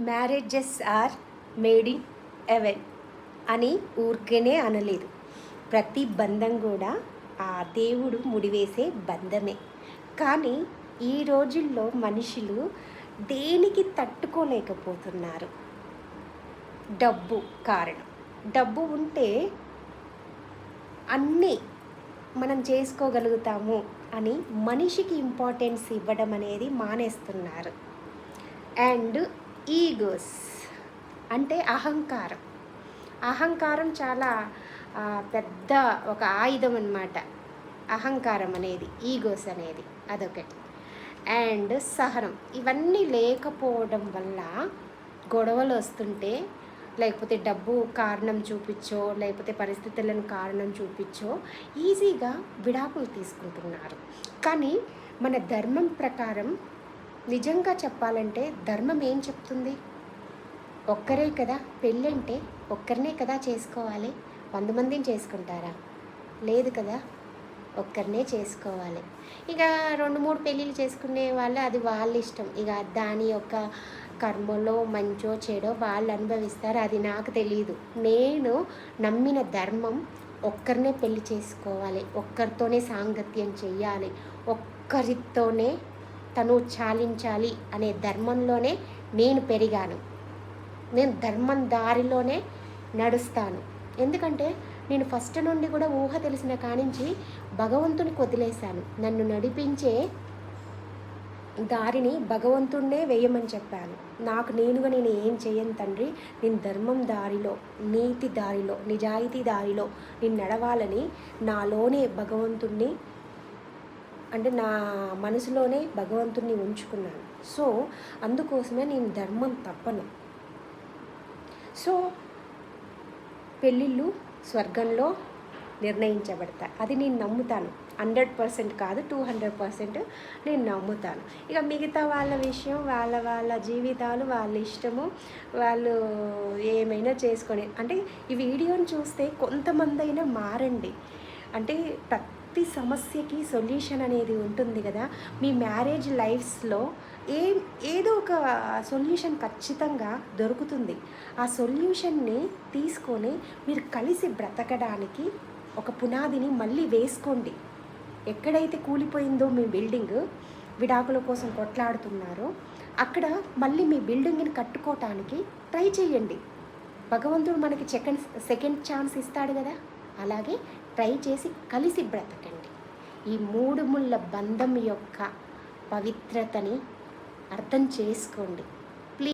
Marriages are made in heaven అని ఊరికేనే అనలేదు. ప్రతి బంధం కూడా ఆ దేవుడు ముడివేసే బంధమే. కానీ ఈ రోజుల్లో మనుషులు దేనికి తట్టుకోలేకపోతున్నారు? డబ్బు కారణం. డబ్బు ఉంటే అన్నీ మనం చేసుకోగలుగుతాము అని మనిషికి ఇంపార్టెన్స్ ఇవ్వడం అనేది మానేస్తున్నారు. అండ్ ఈగోస్ అంటే అహంకారం. అహంకారం చాలా పెద్ద ఒక ఆయుధం అన్నమాట. అహంకారం అనేది ఈగోస్ అనేది అదొకటి. అండ్ సహనం. ఇవన్నీ లేకపోవడం వల్ల గొడవలు వస్తుంటే లేకపోతే డబ్బు కారణం చూపించో లేకపోతే పరిస్థితులను కారణం చూపించో ఈజీగా విడాకులు తీసుకుంటున్నారు. కానీ మన ధర్మం ప్రకారం నిజంగా చెప్పాలంటే ధర్మం ఏం చెప్తుంది? ఒక్కరే కదా పెళ్ళంటే ఒక్కరినే కదా చేసుకోవాలి? వంద మందిని చేసుకుంటారా? లేదు కదా ఒక్కరినే చేసుకోవాలి. ఇక రెండు మూడు పెళ్ళిళ్ళు చేసుకునే వాళ్ళు అది వాళ్ళ ఇష్టం. ఇక దాని యొక్క కర్మలో మంచో చెడో వాళ్ళు అనుభవిస్తారు అది నాకు తెలియదు నేను నమ్మిన ధర్మం ఒక్కరినే పెళ్ళి చేసుకోవాలి. ఒక్కరితోనే సాంగత్యం చెయ్యాలి. ఒక్కరితోనే తను చాలించాలి అనే ధర్మంలోనే నేను పెరిగాను. నేను ధర్మం దారిలోనే నడుస్తాను. ఎందుకంటే నేను ఫస్ట్ నుండి కూడా ఊహ తెలిసిన కానించి భగవంతునికి వదిలేశాను నన్ను నడిపించే దారిని భగవంతుడినే వేయమని చెప్పాను. నాకు నేనుగా నేను ఏం చేయను తండ్రి? నేను ధర్మం దారిలో నీతి దారిలో నిజాయితీ దారిలో నేను నడవాలని నాలోనే భగవంతుణ్ణి అంటే నా మనసులోనే భగవంతుణ్ణి ఉంచుకున్నాను. సో అందుకోసమే నేను ధర్మం తప్పను. సో పెళ్ళిళ్ళు స్వర్గంలో నిర్ణయించబడతాయి. అది నేను నమ్ముతాను. హండ్రెడ్ పర్సెంట్ కాదు టూ హండ్రెడ్ పర్సెంట్ నేను నమ్ముతాను. ఇక మిగతా వాళ్ళ విషయం వాళ్ళ వాళ్ళ జీవితాలు వాళ్ళ ఇష్టము వాళ్ళు ఏమైనా చేసుకొని అంటే ఈ వీడియోని చూస్తే కొంతమంది అయినా మారండి. అంటే ప్రతి సమస్యకి సొల్యూషన్ అనేది ఉంటుంది కదా మీ మ్యారేజ్ లైఫ్స్లో ఏ ఏదో ఒక సొల్యూషన్ ఖచ్చితంగా దొరుకుతుంది. ఆ సొల్యూషన్ని తీసుకొని మీరు కలిసి బ్రతకడానికి ఒక పునాదిని మళ్ళీ వేసుకోండి. ఎక్కడైతే కూలిపోయిందో మీ బిల్డింగ్ విడాకుల కోసం కొట్లాడుతున్నారో అక్కడ మళ్ళీ మీ బిల్డింగ్ని కట్టుకోవటానికి ట్రై చేయండి. భగవంతుడు మనకి సెకండ్ సెకండ్ ఛాన్స్ ఇస్తాడు కదా అలాగే ట్రై చేసి కలిసి బ్రతకండి. ఈ మూడు ముళ్ళ బంధం యొక్క పవిత్రతని అర్థం చేసుకోండి.